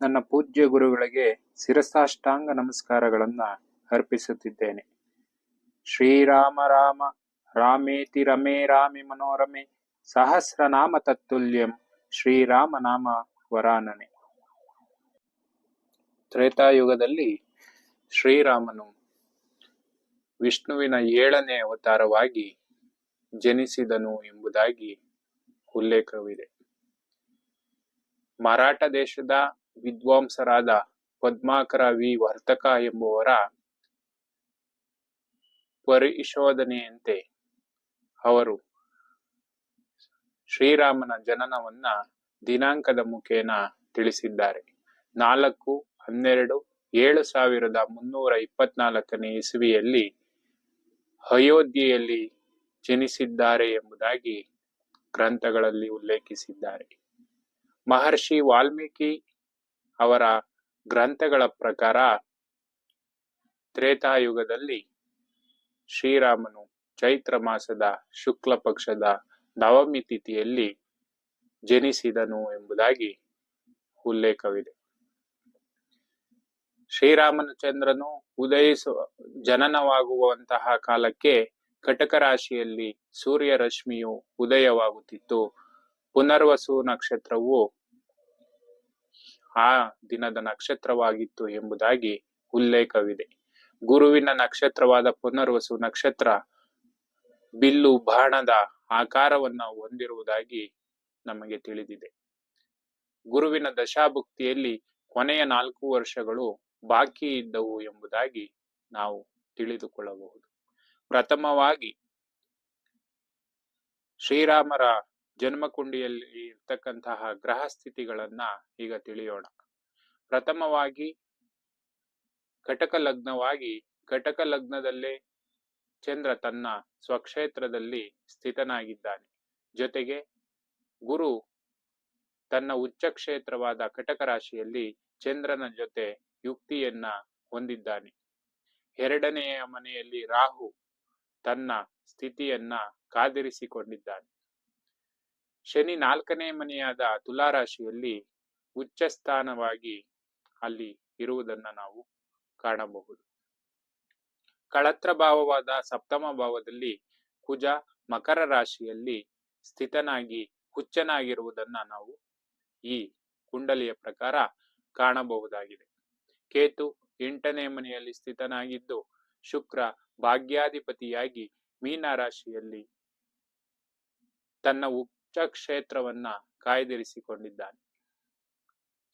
ನನ್ನ ಪೂಜ್ಯ ಗುರುಗಳಿಗೆ ಶಿರಸಾಷ್ಟಾಂಗ ನಮಸ್ಕಾರಗಳನ್ನು ಅರ್ಪಿಸುತ್ತಿದ್ದೇನೆ. ಶ್ರೀರಾಮ ರಾಮ, ರಾಮೇತಿ ರಮೇ, ರಾಮಿ ಮನೋರಮೆ, ಸಹಸ್ರನಾಮ ತತ್ತುಲ್ಯಂ, ಶ್ರೀರಾಮ ನಾಮ ವರಾನನೆ. ತ್ರೇತಾಯುಗದಲ್ಲಿ ಶ್ರೀರಾಮನು ವಿಷ್ಣುವಿನ ಏಳನೇ ಅವತಾರವಾಗಿ ಜನಿಸಿದನು ಎಂಬುದಾಗಿ ಉಲ್ಲೇಖವಿದೆ. ಮರಾಠ ದೇಶದ ವಿದ್ವಾಂಸರಾದ ಪದ್ಮಾಕರ ವಿ. ವರ್ತಕ ಎಂಬುವರ ಪರಿಶೋಧನೆಯಂತೆ ಅವರು ಶ್ರೀರಾಮನ ಜನನವನ್ನ ದಿನಾಂಕದ ಮುಖೇನ ತಿಳಿಸಿದ್ದಾರೆ. ನಾಲ್ಕು, ಹನ್ನೆರಡು, ಏಳು ಸಾವಿರದ ಮುನ್ನೂರ ಇಪ್ಪತ್ನಾಲ್ಕನೇ ಇಸವಿಯಲ್ಲಿ ಅಯೋಧ್ಯೆಯಲ್ಲಿ ಜನಿಸಿದ್ದಾರೆ ಎಂಬುದಾಗಿ ಗ್ರಂಥಗಳಲ್ಲಿ ಉಲ್ಲೇಖಿಸಿದ್ದಾರೆ. ಮಹರ್ಷಿ ವಾಲ್ಮೀಕಿ ಅವರ ಗ್ರಂಥಗಳ ಪ್ರಕಾರ ತ್ರೇತಾಯುಗದಲ್ಲಿ ಶ್ರೀರಾಮನು ಚೈತ್ರ ಮಾಸದ ಶುಕ್ಲ ಪಕ್ಷದ ನವಮಿ ತಿಥಿಯಲ್ಲಿ ಜನಿಸಿದನು ಎಂಬುದಾಗಿ ಉಲ್ಲೇಖವಿದೆ. ಶ್ರೀರಾಮನ ಚಂದ್ರನು ಉದಯಿಸುವ ಜನನವಾಗುವಂತಹ ಕಾಲಕ್ಕೆ ಕಟಕ ರಾಶಿಯಲ್ಲಿ ಸೂರ್ಯ ರಶ್ಮಿಯು ಉದಯವಾಗುತ್ತಿತ್ತು. ಪುನರ್ವಸು ನಕ್ಷತ್ರವು ಆ ದಿನದ ನಕ್ಷತ್ರವಾಗಿತ್ತು ಎಂಬುದಾಗಿ ಉಲ್ಲೇಖವಿದೆ. ಗುರುವಿನ ನಕ್ಷತ್ರವಾದ ಪುನರ್ವಸು ನಕ್ಷತ್ರ ಬಿಲ್ಲು ಬಾಣದ ಆಕಾರವನ್ನು ಹೊಂದಿರುವುದಾಗಿ ನಮಗೆ ತಿಳಿದಿದೆ. ಗುರುವಿನ ದಶಾಭುಕ್ತಿಯಲ್ಲಿ ಕೊನೆಯ ನಾಲ್ಕು ವರ್ಷಗಳು ಬಾಕಿ ಇದ್ದವು ಎಂಬುದಾಗಿ ನಾವು ತಿಳಿದುಕೊಳ್ಳಬಹುದು. ಪ್ರಥಮವಾಗಿ ಶ್ರೀರಾಮರ ಜನ್ಮಕುಂಡಿಯಲ್ಲಿ ಇರ್ತಕ್ಕಂತಹ ಗ್ರಹ ಸ್ಥಿತಿಗಳನ್ನ ಈಗ ತಿಳಿಯೋಣ. ಪ್ರಥಮವಾಗಿ ಘಟಕ ಲಗ್ನವಾಗಿ ಘಟಕ ಲಗ್ನದಲ್ಲೇ ಚಂದ್ರ ತನ್ನ ಸ್ವಕ್ಷೇತ್ರದಲ್ಲಿ ಸ್ಥಿತನಾಗಿದ್ದಾನೆ. ಜೊತೆಗೆ ಗುರು ತನ್ನ ಉಚ್ಚ ಕ್ಷೇತ್ರವಾದ ಕಟಕ ರಾಶಿಯಲ್ಲಿ ಚಂದ್ರನ ಜೊತೆ ಯುಕ್ತಿಯನ್ನ ಹೊಂದಿದ್ದಾನೆ. ಎರಡನೆಯ ಮನೆಯಲ್ಲಿ ರಾಹು ತನ್ನ ಸ್ಥಿತಿಯನ್ನ ಕಾದಿರಿಸಿಕೊಂಡಿದ್ದಾನೆ. ಶನಿ ನಾಲ್ಕನೇ ಮನೆಯಾದ ತುಲಾರಾಶಿಯಲ್ಲಿ ಉಚ್ಚ ಸ್ಥಾನವಾಗಿ ಅಲ್ಲಿ ಇರುವುದನ್ನ ನಾವು ಕಾಣಬಹುದು. ಕಳತ್ರ ಭಾವವಾದ ಸಪ್ತಮ ಭಾವದಲ್ಲಿ ಕುಜ ಮಕರ ರಾಶಿಯಲ್ಲಿ ಸ್ಥಿತನಾಗಿ ಹುಚ್ಚನಾಗಿರುವುದನ್ನ ನಾವು ಈ ಕುಂಡಲಿಯ ಪ್ರಕಾರ ಕಾಣಬಹುದಾಗಿದೆ. ಕೇತು ಎಂಟನೇ ಮನೆಯಲ್ಲಿ ಸ್ಥಿತನಾಗಿದ್ದು ಶುಕ್ರ ಭಾಗ್ಯಾಧಿಪತಿಯಾಗಿ ಮೀನ ರಾಶಿಯಲ್ಲಿ ತನ್ನ ಕ್ಷೇತ್ರವನ್ನ ಕಾಯ್ದಿರಿಸಿಕೊಂಡಿದ್ದಾನೆ.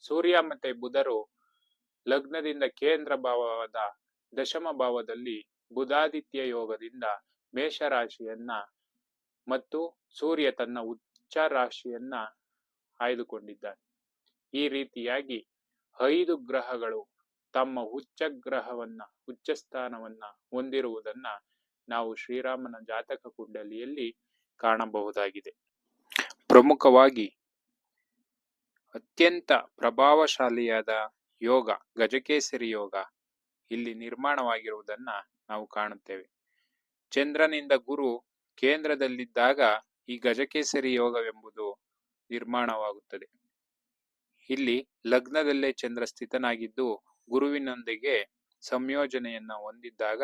ಸೂರ್ಯ ಮತ್ತೆ ಬುಧರು ಲಗ್ನದಿಂದ ಕೇಂದ್ರ ಭಾವವಾದ ದಶಮ ಭಾವದಲ್ಲಿ ಬುಧಾದಿತ್ಯ ಯೋಗದಿಂದ ಮೇಷರಾಶಿಯನ್ನ ಮತ್ತು ಸೂರ್ಯ ತನ್ನ ಉಚ್ಚ ರಾಶಿಯನ್ನ ಆಯ್ದುಕೊಂಡಿದ್ದಾನೆ. ಈ ರೀತಿಯಾಗಿ ಐದು ಗ್ರಹಗಳು ತಮ್ಮ ಉಚ್ಚ ಗ್ರಹವನ್ನ, ಉಚ್ಚ ಸ್ಥಾನವನ್ನ ಹೊಂದಿರುವುದನ್ನ ನಾವು ಶ್ರೀರಾಮನ ಜಾತಕ ಕುಂಡಲಿಯಲ್ಲಿ ಕಾಣಬಹುದಾಗಿದೆ. ಪ್ರಮುಖವಾಗಿ ಅತ್ಯಂತ ಪ್ರಭಾವಶಾಲಿಯಾದ ಯೋಗ, ಗಜಕೇಸರಿ ಯೋಗ ಇಲ್ಲಿ ನಿರ್ಮಾಣವಾಗಿರುವುದನ್ನ ನಾವು ಕಾಣುತ್ತೇವೆ. ಚಂದ್ರನಿಂದ ಗುರು ಕೇಂದ್ರದಲ್ಲಿದ್ದಾಗ ಈ ಗಜಕೇಸರಿ ಯೋಗವೆಂಬುದು ನಿರ್ಮಾಣವಾಗುತ್ತದೆ. ಇಲ್ಲಿ ಲಗ್ನದಲ್ಲೇ ಚಂದ್ರ ಸ್ಥಿತನಾಗಿದ್ದು ಗುರುವಿನೊಂದಿಗೆ ಸಂಯೋಜನೆಯನ್ನ ಹೊಂದಿದ್ದಾಗ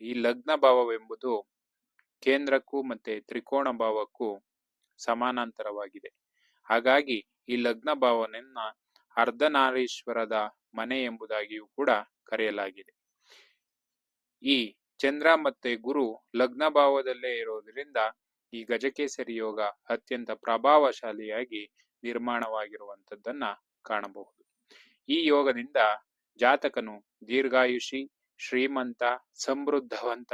ಈ ಲಗ್ನ ಭಾವವೆಂಬುದು ಕೇಂದ್ರಕ್ಕೂ ಮತ್ತೆ ತ್ರಿಕೋಣ ಭಾವಕ್ಕೂ ಸಮಾನಾಂತರವಾಗಿದೆ. ಹಾಗಾಗಿ ಈ ಲಗ್ನ ಭಾವನೆಯನ್ನ ಅರ್ಧನಾರೀಶ್ವರದ ಮನೆ ಎಂಬುದಾಗಿಯೂ ಕೂಡ ಕರೆಯಲಾಗಿದೆ. ಈ ಚಂದ್ರ ಮತ್ತೆ ಗುರು ಲಗ್ನ ಭಾವದಲ್ಲೇ ಇರೋದ್ರಿಂದ ಈ ಗಜಕೇಸರಿ ಯೋಗ ಅತ್ಯಂತ ಪ್ರಭಾವಶಾಲಿಯಾಗಿ ನಿರ್ಮಾಣವಾಗಿರುವಂತದ್ದನ್ನ ಕಾಣಬಹುದು. ಈ ಯೋಗದಿಂದ ಜಾತಕನು ದೀರ್ಘಾಯುಷಿ, ಶ್ರೀಮಂತ, ಸಮೃದ್ಧವಂತ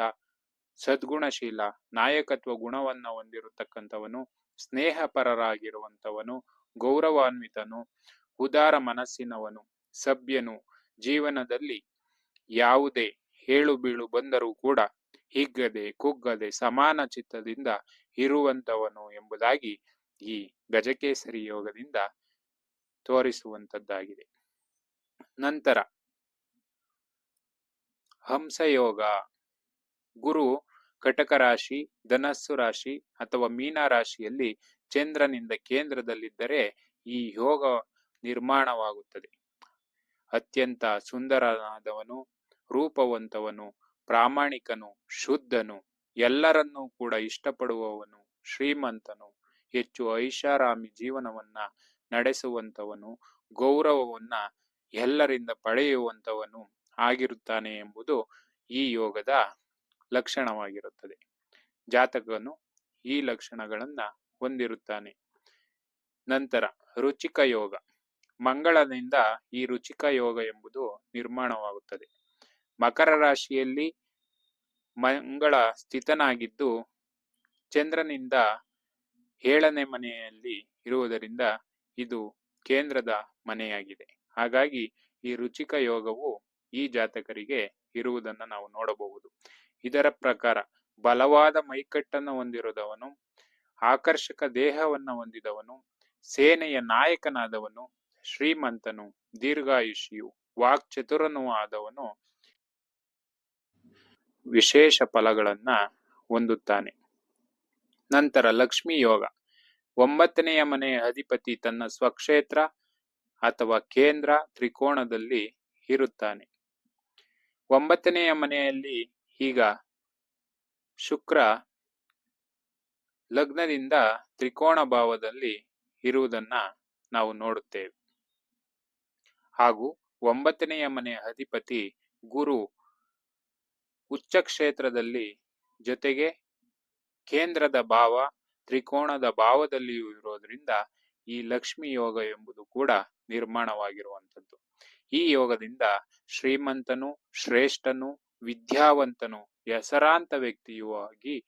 ಸದ್ಗುಣಶೀಲ, ನಾಯಕತ್ವ ಗುಣವನ್ನ ಹೊಂದಿರತಕ್ಕಂಥವನು, ಸ್ನೇಹಪರರಾಗಿರುವಂಥವನು, ಗೌರವಾನ್ವಿತನು, ಉದಾರ ಮನಸ್ಸಿನವನು, ಸಭ್ಯನು. ಜೀವನದಲ್ಲಿ ಯಾವುದೇ ಹೇಳು ಬೀಳು ಬಂದರೂ ಕೂಡ ಹಿಗ್ಗದೆ, ಕುಗ್ಗದೆ, ಸಮಾನ ಚಿತ್ತದಿಂದ ಇರುವಂತವನು ಎಂಬುದಾಗಿ ಈ ಗಜಕೇಸರಿ ಯೋಗದಿಂದ ತೋರಿಸುವಂತದ್ದಾಗಿದೆ ನಂತರ ಹಂಸಯೋಗ. ಗುರು ಕಟಕ ರಾಶಿ, ಧನಸ್ಸು ರಾಶಿ ಅಥವಾ ಮೀನ ರಾಶಿಯಲ್ಲಿ ಚಂದ್ರನಿಂದ ಕೇಂದ್ರದಲ್ಲಿದ್ದರೆ ಈ ಯೋಗ ನಿರ್ಮಾಣವಾಗುತ್ತದೆ. ಅತ್ಯಂತ ಸುಂದರನಾದವನು, ರೂಪವಂತವನು, ಪ್ರಾಮಾಣಿಕನು, ಶುದ್ಧನು, ಎಲ್ಲರನ್ನೂ ಕೂಡ ಇಷ್ಟಪಡುವವನು, ಶ್ರೀಮಂತನು, ಹೆಚ್ಚು ಐಷಾರಾಮಿ ಜೀವನವನ್ನ ನಡೆಸುವಂತವನು, ಗೌರವವನ್ನ ಎಲ್ಲರಿಂದ ಪಡೆಯುವಂತವನು ಆಗಿರುತ್ತಾನೆ ಎಂಬುದು ಈ ಯೋಗದ ಲಕ್ಷಣವಾಗಿರುತ್ತದೆ. ಜಾತಕನು ಈ ಲಕ್ಷಣಗಳನ್ನ ಹೊಂದಿರುತ್ತಾನೆ. ನಂತರ ರುಚಿಕ ಯೋಗ. ಮಂಗಳನಿಂದ ಈ ರುಚಿಕ ಯೋಗ ಎಂಬುದು ನಿರ್ಮಾಣವಾಗುತ್ತದೆ. ಮಕರ ರಾಶಿಯಲ್ಲಿ ಮಂಗಳ ಸ್ಥಿತನಾಗಿದ್ದು, ಚಂದ್ರನಿಂದ ಏಳನೇ ಮನೆಯಲ್ಲಿ ಇರುವುದರಿಂದ ಇದು ಕೇಂದ್ರದ ಮನೆಯಾಗಿದೆ. ಹಾಗಾಗಿ ಈ ರುಚಿಕ ಯೋಗವು ಈ ಜಾತಕರಿಗೆ ಇರುವುದನ್ನು ನಾವು ನೋಡಬಹುದು. ಇದರ ಪ್ರಕಾರ ಬಲವಾದ ಮೈಕಟ್ಟನ್ನು ಹೊಂದಿರುವುದವನು ಆಕರ್ಷಕ ದೇಹವನ್ನು ಹೊಂದಿದವನು, ಸೇನೆಯ ನಾಯಕನಾದವನು, ಶ್ರೀಮಂತನು, ದೀರ್ಘಾಯುಷಿಯು, ವಾಕ್ಚತುರನೂ ಆದವನು ವಿಶೇಷ ಫಲಗಳನ್ನ ಹೊಂದುತ್ತಾನೆ. ನಂತರ ಲಕ್ಷ್ಮಿ ಯೋಗ. ಒಂಬತ್ತನೆಯ ಮನೆಯ ಅಧಿಪತಿ ತನ್ನ ಸ್ವಕ್ಷೇತ್ರ ಅಥವಾ ಕೇಂದ್ರ ತ್ರಿಕೋಣದಲ್ಲಿ ಇರುತ್ತಾನೆ. ಒಂಬತ್ತನೆಯ ಮನೆಯಲ್ಲಿ ಈಗ ಶುಕ್ರ ಲಗ್ನದಿಂದ ತ್ರಿಕೋಣ ಭಾವದಲ್ಲಿ ಇರುವುದನ್ನ ನಾವು ನೋಡುತ್ತೇವೆ. ಹಾಗೂ ಒಂಬತ್ತನೆಯ ಮನೆಯ ಅಧಿಪತಿ ಗುರು ಉಚ್ಚ ಕ್ಷೇತ್ರದಲ್ಲಿ ಜೊತೆಗೆ ಕೇಂದ್ರದ ಭಾವ ತ್ರಿಕೋಣದ ಭಾವದಲ್ಲಿಯೂ ಇರೋದ್ರಿಂದ ಈ ಲಕ್ಷ್ಮಿ ಯೋಗ ಎಂಬುದು ಕೂಡ ನಿರ್ಮಾಣವಾಗಿರುವಂಥದ್ದು. ಈ ಯೋಗದಿಂದ ಶ್ರೀಮಂತನು ಶ್ರೇಷ್ಠನು ವಿದ್ಯಾವಂತನು ಹೆಸರಾಂತ ವ್ಯಕ್ತಿಯೂ ಆಗಿ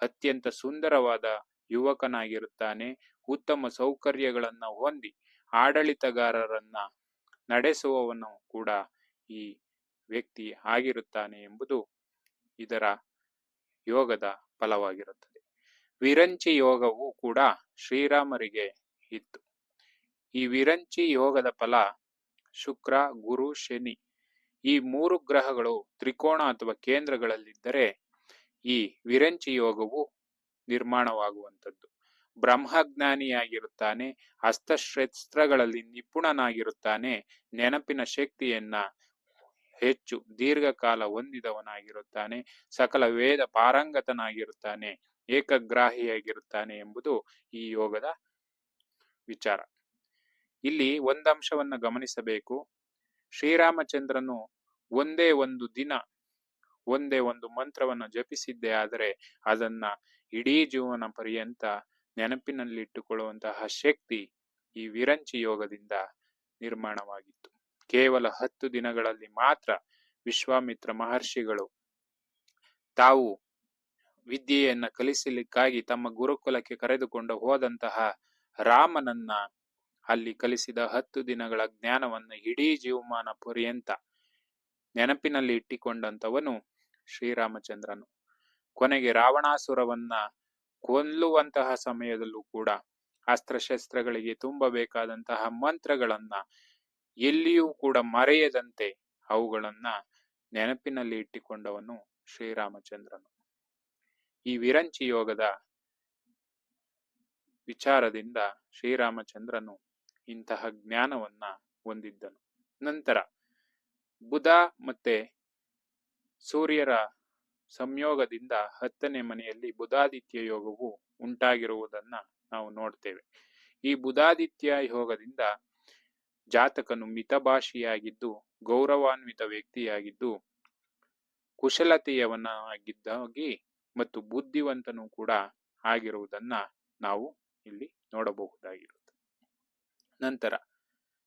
ಅತ್ಯಂತ ಸುಂದರವಾದ ಯುವಕನಾಗಿರುತ್ತಾನೆ. ಉತ್ತಮ ಸೌಕರ್ಯಗಳನ್ನ ಹೊಂದಿ ಆಡಳಿತಗಾರರನ್ನ ನಡೆಸುವವನು ಕೂಡ ಈ ವ್ಯಕ್ತಿ ಆಗಿರುತ್ತಾನೆ ಎಂಬುದು ಇದರ ಯೋಗದ ಫಲವಾಗಿರುತ್ತದೆ. ವಿರಂಚಿ ಯೋಗವು ಕೂಡ ಶ್ರೀರಾಮರಿಗೆ ಇತ್ತು. ಈ ವಿರಂಚಿ ಯೋಗದ ಫಲ ಶುಕ್ರ, ಗುರು, ಶನಿ ಈ ಮೂರು ಗ್ರಹಗಳು ತ್ರಿಕೋಣ ಅಥವಾ ಕೇಂದ್ರಗಳಲ್ಲಿದ್ದರೆ ಈ ವಿರಂಚಿ ಯೋಗವು ನಿರ್ಮಾಣವಾಗುವಂಥದ್ದು. ಬ್ರಹ್ಮಜ್ಞಾನಿಯಾಗಿರುತ್ತಾನೆ ಅಸ್ತ್ರಶಸ್ತ್ರಗಳಲ್ಲಿ ನಿಪುಣನಾಗಿರುತ್ತಾನೆ, ನೆನಪಿನ ಶಕ್ತಿಯನ್ನ ಹೆಚ್ಚು ದೀರ್ಘಕಾಲ ಹೊಂದಿದವನಾಗಿರುತ್ತಾನೆ, ಸಕಲ ವೇದ ಪಾರಂಗತನಾಗಿರುತ್ತಾನೆ, ಏಕಗ್ರಾಹಿಯಾಗಿರುತ್ತಾನೆ ಎಂಬುದು ಈ ಯೋಗದ ವಿಚಾರ. ಇಲ್ಲಿ ಒಂದಂಶವನ್ನು ಗಮನಿಸಬೇಕು. ಶ್ರೀರಾಮಚಂದ್ರನು ಒಂದೇ ಒಂದು ದಿನ ಒಂದೇ ಒಂದು ಮಂತ್ರವನ್ನು ಜಪಿಸಿದ್ದೇ ಆದರೆ ಅದನ್ನ ಇಡೀ ಜೀವನ ಪರ್ಯಂತ ನೆನಪಿನಲ್ಲಿಟ್ಟುಕೊಳ್ಳುವಂತಹ ಶಕ್ತಿ ಈ ವಿರಂಚಿ ಯೋಗದಿಂದ ನಿರ್ಮಾಣವಾಗಿತ್ತು. ಕೇವಲ ಹತ್ತು ದಿನಗಳಲ್ಲಿ ಮಾತ್ರ ವಿಶ್ವಾಮಿತ್ರ ಮಹರ್ಷಿಗಳು ತಾವು ವಿದ್ಯೆಯನ್ನ ಕಲಿಸಲಿಕ್ಕಾಗಿ ತಮ್ಮ ಗುರುಕುಲಕ್ಕೆ ಕರೆದುಕೊಂಡು ಹೋದಂತಹ ರಾಮನನ್ನ ಅಲ್ಲಿ ಕಲಿಸಿದ ಹತ್ತು ದಿನಗಳ ಜ್ಞಾನವನ್ನು ಇಡೀ ಜೀವಮಾನ ಪರ್ಯಂತ ನೆನಪಿನಲ್ಲಿ ಇಟ್ಟಿಕೊಂಡಂತವನು ಶ್ರೀರಾಮಚಂದ್ರನು. ಕೊನೆಗೆ ರಾವಣಾಸುರವನ್ನ ಕೊಲ್ಲುವಂತಹ ಸಮಯದಲ್ಲೂ ಕೂಡ ಅಸ್ತ್ರಶಸ್ತ್ರಗಳಿಗೆ ತುಂಬಬೇಕಾದಂತಹ ಮಂತ್ರಗಳನ್ನ ಎಲ್ಲಿಯೂ ಕೂಡ ಮರೆಯದಂತೆ ಅವುಗಳನ್ನ ನೆನಪಿನಲ್ಲಿ ಇಟ್ಟಿಕೊಂಡವನು ಶ್ರೀರಾಮಚಂದ್ರನು. ಈ ವಿರಂಚಿ ಯೋಗದ ವಿಚಾರದಿಂದ ಶ್ರೀರಾಮಚಂದ್ರನು ಇಂತಹ ಜ್ಞಾನವನ್ನ ಹೊಂದಿದ್ದನು. ನಂತರ ಬುಧ ಮತ್ತೆ ಸೂರ್ಯರ ಸಂಯೋಗದಿಂದ ಹತ್ತನೇ ಮನೆಯಲ್ಲಿ ಬುಧಾದಿತ್ಯ ಯೋಗವು ಉಂಟಾಗಿರುವುದನ್ನ ನಾವು ನೋಡ್ತೇವೆ. ಈ ಬುಧಾದಿತ್ಯ ಯೋಗದಿಂದ ಜಾತಕನು ಮಿತಭಾಷಿಯಾಗಿದ್ದು, ಗೌರವಾನ್ವಿತ ವ್ಯಕ್ತಿಯಾಗಿದ್ದು ಕುಶಲತೆಯವನಾಗಿದ್ದಾಗಿ ಮತ್ತು ಬುದ್ಧಿವಂತನು ಕೂಡ ಆಗಿರುವುದನ್ನ ನಾವು ಇಲ್ಲಿ ನೋಡಬಹುದಾಗಿರುತ್ತೆ ನಂತರ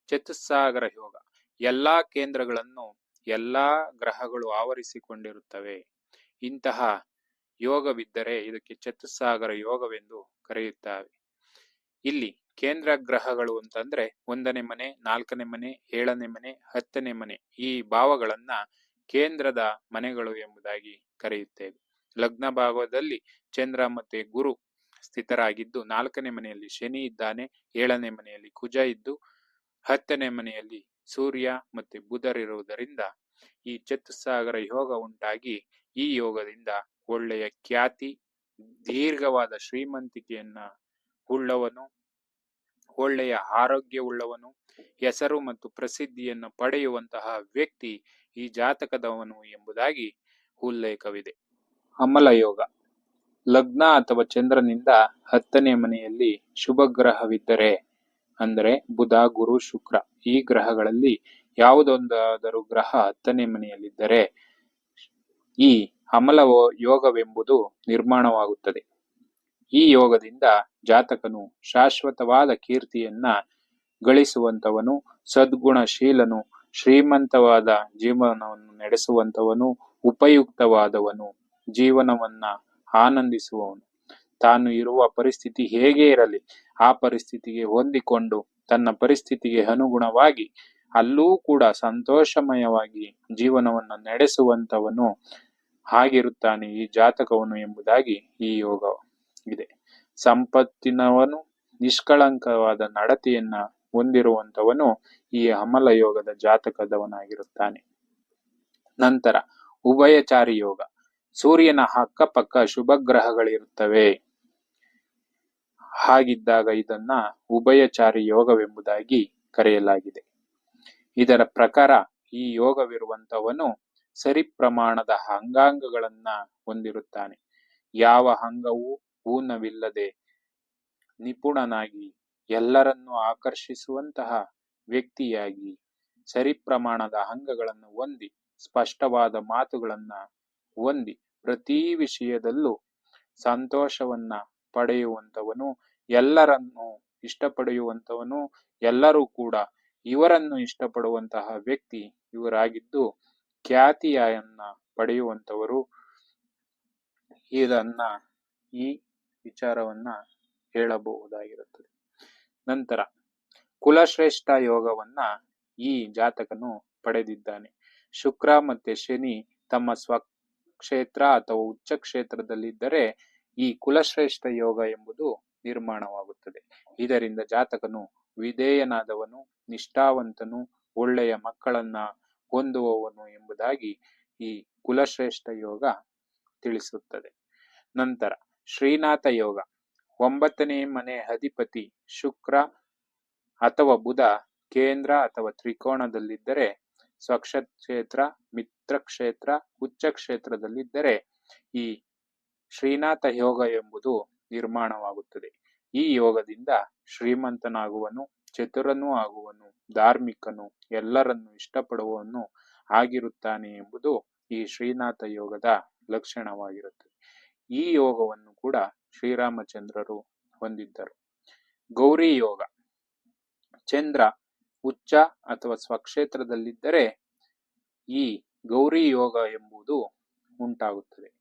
ಚತುಸ್ಸಾಗರ ಯೋಗ. ಎಲ್ಲಾ ಕೇಂದ್ರಗಳನ್ನು ಎಲ್ಲಾ ಗ್ರಹಗಳು ಆವರಿಸಿಕೊಂಡಿರುತ್ತವೆ. ಇಂತಹ ಯೋಗವಿದ್ದರೆ ಇದಕ್ಕೆ ಚತುಸ್ಸಾಗರ ಯೋಗವೆಂದು ಕರೆಯುತ್ತವೆ ಇಲ್ಲಿ ಕೇಂದ್ರ ಗ್ರಹಗಳು ಅಂತಂದ್ರೆ ಒಂದನೇ ಮನೆ, ನಾಲ್ಕನೇ ಮನೆ, ಏಳನೇ ಮನೆ, ಹತ್ತನೇ ಮನೆ ಈ ಭಾವಗಳನ್ನ ಕೇಂದ್ರದ ಮನೆಗಳು ಎಂಬುದಾಗಿ ಕರೆಯುತ್ತೇವೆ. ಲಗ್ನ ಭಾಗದಲ್ಲಿ ಚಂದ್ರ ಮತ್ತೆ ಗುರು ಸ್ಥಿತರಾಗಿದ್ದು, ನಾಲ್ಕನೇ ಮನೆಯಲ್ಲಿ ಶನಿ ಇದ್ದಾನೆ, ಏಳನೇ ಮನೆಯಲ್ಲಿ ಕುಜ ಇದ್ದು, ಹತ್ತನೇ ಮನೆಯಲ್ಲಿ ಸೂರ್ಯ ಮತ್ತೆ ಬುಧರಿರುವುದರಿಂದ ಈ ಚತುಸ್ಸಾಗರ ಯೋಗ ಉಂಟಾಗಿ, ಈ ಯೋಗದಿಂದ ಒಳ್ಳೆಯ ಖ್ಯಾತಿ, ದೀರ್ಘವಾದ ಶ್ರೀಮಂತಿಕೆಯನ್ನ ಉಳ್ಳವನು, ಒಳ್ಳೆಯ ಆರೋಗ್ಯವುಳ್ಳವನು ಹೆಸರು ಮತ್ತು ಪ್ರಸಿದ್ಧಿಯನ್ನು ಪಡೆಯುವಂತಹ ವ್ಯಕ್ತಿ ಈ ಜಾತಕದವನು ಎಂಬುದಾಗಿ ಉಲ್ಲೇಖವಿದೆ. ಅಮಲ ಯೋಗ. ಲಗ್ನ ಅಥವಾ ಚಂದ್ರನಿಂದ ಹತ್ತನೇ ಮನೆಯಲ್ಲಿ ಶುಭ ಗ್ರಹವಿದ್ದರೆ, ಅಂದರೆ ಬುಧ, ಗುರು, ಶುಕ್ರ, ಈ ಗ್ರಹಗಳಲ್ಲಿ ಯಾವುದೊಂದಾದರೂ ಗ್ರಹ ಹತ್ತನೇ ಮನೆಯಲ್ಲಿದ್ದರೆ, ಈ ಅಮಲ ಯೋಗವೆಂಬುದು ನಿರ್ಮಾಣವಾಗುತ್ತದೆ. ಈ ಯೋಗದಿಂದ ಜಾತಕನು ಶಾಶ್ವತವಾದ ಕೀರ್ತಿಯನ್ನ ಗಳಿಸುವಂತವನು ಸದ್ಗುಣಶೀಲನು, ಶ್ರೀಮಂತವಾದ ಜೀವನವನ್ನು ನಡೆಸುವಂತವನು ಉಪಯುಕ್ತವಾದವನು, ಜೀವನವನ್ನ ಆನಂದಿಸುವವನು. ತಾನು ಇರುವ ಪರಿಸ್ಥಿತಿ ಹೇಗೆ ಇರಲಿ, ಆ ಪರಿಸ್ಥಿತಿಗೆ ಹೊಂದಿಕೊಂಡು ತನ್ನ ಪರಿಸ್ಥಿತಿಗೆ ಅನುಗುಣವಾಗಿ ಅಲ್ಲೂ ಕೂಡ ಸಂತೋಷಮಯವಾಗಿ ಜೀವನವನ್ನು ನಡೆಸುವಂತವನು ಹಾಗಿರುತ್ತಾನೆ ಈ ಜಾತಕವನು ಎಂಬುದಾಗಿ ಈ ಯೋಗ ಇದೆ ಸಂಪತ್ತಿನವನು ನಿಷ್ಕಳಂಕವಾದ ನಡತೆಯನ್ನ ಹೊಂದಿರುವಂತವನು ಈ ಅಮಲ ಯೋಗದ ಜಾತಕದವನಾಗಿರುತ್ತಾನೆ. ನಂತರ ಉಭಯಚಾರಿ ಯೋಗ. ಸೂರ್ಯನ ಅಕ್ಕಪಕ್ಕ ಶುಭ ಗ್ರಹಗಳಿರುತ್ತವೆ ಹಾಗಿದ್ದಾಗ ಇದನ್ನ ಉಭಯಚಾರಿ ಯೋಗವೆಂಬುದಾಗಿ ಕರೆಯಲಾಗಿದೆ. ಇದರ ಪ್ರಕಾರ ಈ ಯೋಗವಿರುವಂತವನು ಸರಿ ಪ್ರಮಾಣದ ಅಂಗಾಂಗಗಳನ್ನ ಹೊಂದಿರುತ್ತಾನೆ. ಯಾವ ಅಂಗವೂ ಊನವಿಲ್ಲದೆ ನಿಪುಣನಾಗಿ ಎಲ್ಲರನ್ನೂ ಆಕರ್ಷಿಸುವಂತಹ ವ್ಯಕ್ತಿಯಾಗಿ ಸರಿ ಪ್ರಮಾಣದ ಅಂಗಗಳನ್ನು ಹೊಂದಿ ಸ್ಪಷ್ಟವಾದ ಮಾತುಗಳನ್ನ ಹೊಂದಿ ಪ್ರತಿ ವಿಷಯದಲ್ಲೂ ಸಂತೋಷವನ್ನ ಪಡೆಯುವಂತವನು ಎಲ್ಲರನ್ನು ಇಷ್ಟಪಡೆಯುವಂಥವನು, ಎಲ್ಲರೂ ಕೂಡ ಇವರನ್ನು ಇಷ್ಟಪಡುವಂತಹ ವ್ಯಕ್ತಿ ಇವರಾಗಿದ್ದು ಖ್ಯಾತಿಯನ್ನ ಪಡೆಯುವಂತವರು ಇದನ್ನ ಈ ವಿಚಾರವನ್ನ ಹೇಳಬಹುದಾಗಿರುತ್ತದೆ. ನಂತರ ಕುಲಶ್ರೇಷ್ಠ ಯೋಗವನ್ನ ಈ ಜಾತಕನು ಪಡೆದಿದ್ದಾನೆ. ಶುಕ್ರ ಮತ್ತೆ ಶನಿ ತಮ್ಮ ಸ್ವಕ್ಷೇತ್ರ ಅಥವಾ ಉಚ್ಚ ಕ್ಷೇತ್ರದಲ್ಲಿದ್ದರೆ ಈ ಕುಲಶ್ರೇಷ್ಠ ಯೋಗ ಎಂಬುದು ನಿರ್ಮಾಣವಾಗುತ್ತದೆ. ಇದರಿಂದ ಜಾತಕನು ವಿಧೇಯನಾದವನು, ನಿಷ್ಠಾವಂತನು, ಒಳ್ಳೆಯ ಮಕ್ಕಳನ್ನ ಹೊಂದುವವನು ಎಂಬುದಾಗಿ ಈ ಕುಲಶ್ರೇಷ್ಠ ಯೋಗ ತಿಳಿಸುತ್ತದೆ. ನಂತರ ಶ್ರೀನಾಥ ಯೋಗ. ಒಂಬತ್ತನೇ ಮನೆ ಅಧಿಪತಿ ಶುಕ್ರ ಅಥವಾ ಬುಧ ಕೇಂದ್ರ ಅಥವಾ ತ್ರಿಕೋಣದಲ್ಲಿದ್ದರೆ ಸ್ವಕ್ಷೇತ್ರ ಮಿತ್ರ ಕ್ಷೇತ್ರ ಉಚ್ಚ ಕ್ಷೇತ್ರದಲ್ಲಿದ್ದರೆ ಈ ಶ್ರೀನಾಥ ಯೋಗ ಎಂಬುದು ನಿರ್ಮಾಣವಾಗುತ್ತದೆ. ಈ ಯೋಗದಿಂದ ಶ್ರೀಮಂತನಾಗುವನು, ಚತುರನೂ ಆಗುವನು, ಧಾರ್ಮಿಕನು, ಎಲ್ಲರನ್ನು ಇಷ್ಟಪಡುವವನು ಆಗಿರುತ್ತಾನೆ ಎಂಬುದು ಈ ಶ್ರೀನಾಥ ಯೋಗದ ಲಕ್ಷಣವಾಗಿರುತ್ತದೆ. ಈ ಯೋಗವನ್ನು ಕೂಡ ಶ್ರೀರಾಮಚಂದ್ರರು ಹೊಂದಿದ್ದರು. ಗೌರಿ ಯೋಗ. ಚಂದ್ರ ಉಚ್ಚ ಅಥವಾ ಸ್ವಕ್ಷೇತ್ರದಲ್ಲಿದ್ದರೆ ಈ ಗೌರಿ ಯೋಗ ಎಂಬುದು ಉಂಟಾಗುತ್ತದೆ.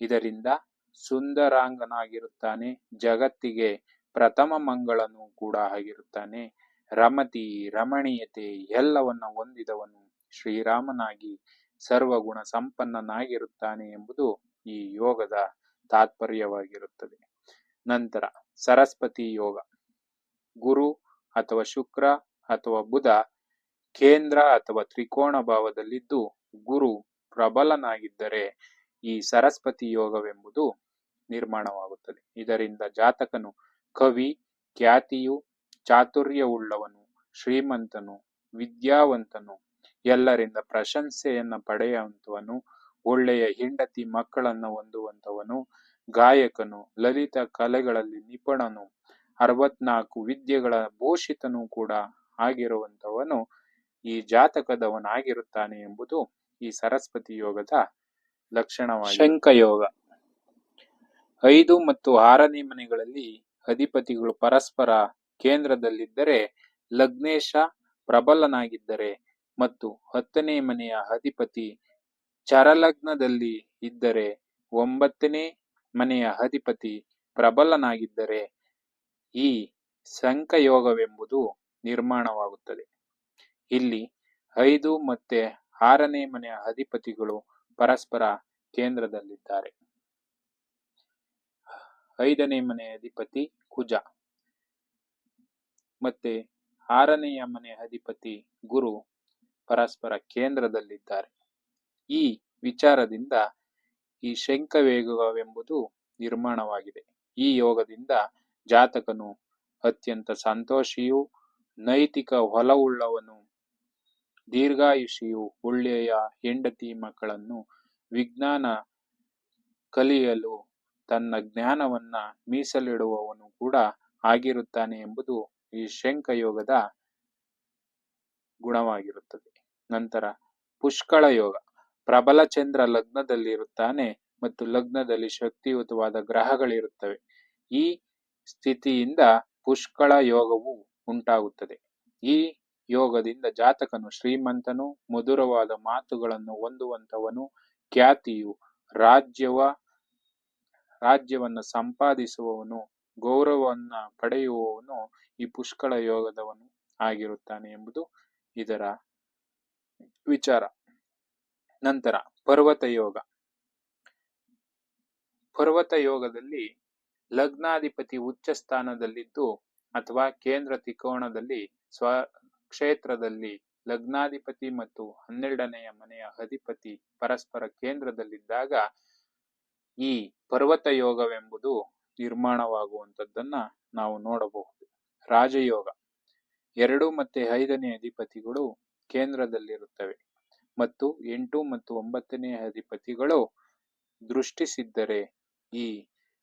ಇದರಿಂದ ಸುಂದರಾಂಗನಾಗಿರುತ್ತಾನೆ, ಜಗತ್ತಿಗೆ ಪ್ರಥಮ ಮಂಗಳನು ಕೂಡ ಆಗಿರುತ್ತಾನೆ. ರಮತಿ, ರಮಣೀಯತೆ ಎಲ್ಲವನ್ನ ಹೊಂದಿದವನು ಶ್ರೀರಾಮನಾಗಿ ಸರ್ವಗುಣ ಸಂಪನ್ನನಾಗಿರುತ್ತಾನೆ ಎಂಬುದು ಈ ಯೋಗದ ತಾತ್ಪರ್ಯವಾಗಿರುತ್ತದೆ. ನಂತರ ಸರಸ್ವತಿ ಯೋಗ. ಗುರು ಅಥವಾ ಶುಕ್ರ ಅಥವಾ ಬುಧ, ಕೇಂದ್ರ ಅಥವಾ ತ್ರಿಕೋಣ ಭಾವದಲ್ಲಿದ್ದು ಗುರು ಪ್ರಬಲನಾಗಿದ್ದರೆ ಈ ಸರಸ್ವತಿ ಯೋಗವೆಂಬುದು ನಿರ್ಮಾಣವಾಗುತ್ತದೆ. ಇದರಿಂದ ಜಾತಕನು ಕವಿ, ಖ್ಯಾತಿಯು ಚಾತುರ್ಯವುಳ್ಳವನು, ಶ್ರೀಮಂತನು, ವಿದ್ಯಾವಂತನು, ಎಲ್ಲರಿಂದ ಪ್ರಶಂಸೆಯನ್ನು ಪಡೆಯುವಂತವನು, ಒಳ್ಳೆಯ ಹೆಂಡತಿ ಮಕ್ಕಳನ್ನು ಹೊಂದುವಂತವನು, ಗಾಯಕನು, ಲಲಿತ ಕಲೆಗಳಲ್ಲಿ ನಿಪುಣನು, ಅರವತ್ನಾಲ್ಕು ವಿದ್ಯೆಗಳ ಭೂಷಿತನು ಕೂಡ ಆಗಿರುವಂತವನು ಈ ಜಾತಕದವನಾಗಿರುತ್ತಾನೆ ಎಂಬುದು ಈ ಸರಸ್ವತಿ ಯೋಗದ ಲಕ್ಷಣವಾಗಿದೆ. ಶಂಕಯೋಗ ಐದು ಮತ್ತು ಆರನೇ ಮನೆಗಳಲ್ಲಿ ಅಧಿಪತಿಗಳು ಪರಸ್ಪರ ಕೇಂದ್ರದಲ್ಲಿದ್ದರೆ ಲಗ್ನೇಶ ಪ್ರಬಲನಾಗಿದ್ದರೆ ಮತ್ತು ಹತ್ತನೇ ಮನೆಯ ಅಧಿಪತಿ ಚರಲಗ್ನದಲ್ಲಿ ಇದ್ದರೆ ಒಂಬತ್ತನೇ ಮನೆಯ ಅಧಿಪತಿ ಪ್ರಬಲನಾಗಿದ್ದರೆ ಈ ಸಂಖಯೋಗವೆಂಬುದು ನಿರ್ಮಾಣವಾಗುತ್ತದೆ. ಇಲ್ಲಿ ಐದು ಮತ್ತೆ ಆರನೇ ಮನೆಯ ಅಧಿಪತಿಗಳು ಪರಸ್ಪರ ಕೇಂದ್ರದಲ್ಲಿದ್ದಾರೆ. ಐದನೇ ಮನೆಯ ಅಧಿಪತಿ ಕುಜ. ಮತ್ತೆ ಆರನೆಯ ಮನೆಯ ಅಧಿಪತಿ ಗುರು ಪರಸ್ಪರ ಕೇಂದ್ರದಲ್ಲಿದ್ದಾರೆ. ಈ ವಿಚಾರದಿಂದ ಈ ಶಂಖವೇಗವೆಂಬುದು ನಿರ್ಮಾಣವಾಗಿದೆ. ಈ ಯೋಗದಿಂದ ಜಾತಕನು ಅತ್ಯಂತ ಸಂತೋಷಿಯೂ ನೈತಿಕ ಒಲವುಳ್ಳವನು. ದೀರ್ಘಾಯುಷಿಯು ಒಳ್ಳೆಯ ಹೆಂಡತಿ ಮಕ್ಕಳನ್ನು ವಿಜ್ಞಾನ ಕಲಿಯಲು ತನ್ನ ಜ್ಞಾನವನ್ನ ಮೀಸಲಿಡುವವನು ಕೂಡ ಆಗಿರುತ್ತಾನೆ ಎಂಬುದು ಈ ಶಂಖಯೋಗದ ಗುಣವಾಗಿರುತ್ತದೆ. ನಂತರ ಪುಷ್ಕಳ ಯೋಗ. ಪ್ರಬಲ ಚಂದ್ರ ಲಗ್ನದಲ್ಲಿರುತ್ತಾನೆ ಮತ್ತು ಲಗ್ನದಲ್ಲಿ ಶಕ್ತಿಯುತವಾದ ಗ್ರಹಗಳಿರುತ್ತವೆ. ಈ ಸ್ಥಿತಿಯಿಂದ ಪುಷ್ಕಳ ಯೋಗವು ಉಂಟಾಗುತ್ತದೆ. ಈ ಯೋಗದಿಂದ ಜಾತಕನು ಶ್ರೀಮಂತನು ಮಧುರವಾದ ಮಾತುಗಳನ್ನು ಹೊಂದುವಂತವನು ಖ್ಯಾತಿಯು ರಾಜ್ಯವ, ರಾಜ್ಯವನ್ನು ಸಂಪಾದಿಸುವವನು, ಗೌರವವನ್ನ ಪಡೆಯುವವನು ಈ ಪುಷ್ಕಳ ಯೋಗದವನು ಆಗಿರುತ್ತಾನೆ ಎಂಬುದು ಇದರ ವಿಚಾರ. ನಂತರ ಪರ್ವತ ಯೋಗ. ಪರ್ವತ ಯೋಗದಲ್ಲಿ ಲಗ್ನಾಧಿಪತಿ ಉಚ್ಚ ಸ್ಥಾನದಲ್ಲಿದ್ದು ಅಥವಾ ಕೇಂದ್ರ ತ್ರಿಕೋಣದಲ್ಲಿ ಸ್ವ ಕ್ಷೇತ್ರದಲ್ಲಿ ಲಗ್ನಾಧಿಪತಿ ಮತ್ತು ಹನ್ನೆರಡನೆಯ ಮನೆಯ ಅಧಿಪತಿ ಪರಸ್ಪರ ಕೇಂದ್ರದಲ್ಲಿದ್ದಾಗ ಈ ಪರ್ವತ ಯೋಗವೆಂಬುದು ನಿರ್ಮಾಣವಾಗುವಂಥದ್ದನ್ನ ನಾವು ನೋಡಬಹುದು. ರಾಜಯೋಗ. ಎರಡು ಮತ್ತೆ ಐದನೇ ಅಧಿಪತಿಗಳು ಕೇಂದ್ರದಲ್ಲಿರುತ್ತವೆ ಮತ್ತು ಎಂಟು ಮತ್ತು ಒಂಬತ್ತನೇ ಅಧಿಪತಿಗಳು ದೃಷ್ಟಿಸಿದ್ದರೆ ಈ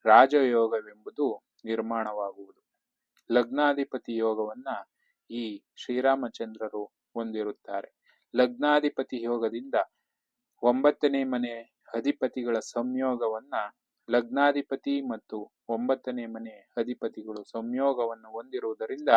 ರಾಜಯೋಗವೆಂಬುದು ನಿರ್ಮಾಣವಾಗುವುದು. ಲಗ್ನಾಧಿಪತಿ ಯೋಗವನ್ನ ಈ ಶ್ರೀರಾಮಚಂದ್ರರು ಹೊಂದಿರುತ್ತಾರೆ. ಲಗ್ನಾಧಿಪತಿ ಯೋಗದಿಂದ ಒಂಬತ್ತನೇ ಮನೆ ಅಧಿಪತಿಗಳ ಸಂಯೋಗವನ್ನ ಲಗ್ನಾಧಿಪತಿ ಮತ್ತು ಒಂಬತ್ತನೇ ಮನೆ ಅಧಿಪತಿಗಳು ಸಂಯೋಗವನ್ನು ಹೊಂದಿರುವುದರಿಂದ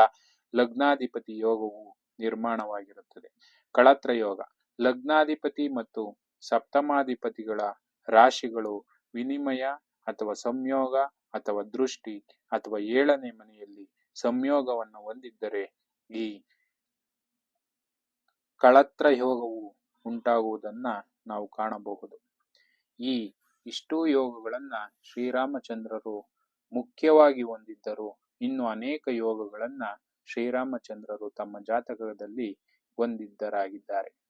ಲಗ್ನಾಧಿಪತಿ ಯೋಗವು ನಿರ್ಮಾಣವಾಗಿರುತ್ತದೆ. ಕಳತ್ರ ಯೋಗ. ಲಗ್ನಾಧಿಪತಿ ಮತ್ತು ಸಪ್ತಮಾಧಿಪತಿಗಳ ರಾಶಿಗಳು ವಿನಿಮಯ ಅಥವಾ ಸಂಯೋಗ ಅಥವಾ ದೃಷ್ಟಿ ಅಥವಾ ಏಳನೇ ಮನೆಯಲ್ಲಿ ಸಂಯೋಗವನ್ನು ಹೊಂದಿದ್ದರೆ ಈ ಕಳತ್ರ ಯೋಗವು ಉಂಟಾಗುವುದನ್ನ ನಾವು ಕಾಣಬಹುದು. ಈ ಇಷ್ಟೂ ಯೋಗಗಳನ್ನ ಶ್ರೀರಾಮಚಂದ್ರರು ಮುಖ್ಯವಾಗಿ ಹೊಂದಿದ್ದರು. ಇನ್ನು ಅನೇಕ ಯೋಗಗಳನ್ನ ಶ್ರೀರಾಮಚಂದ್ರರು ತಮ್ಮ ಜಾತಕದಲ್ಲಿ ಹೊಂದಿದ್ದರಾಗಿದ್ದಾರೆ.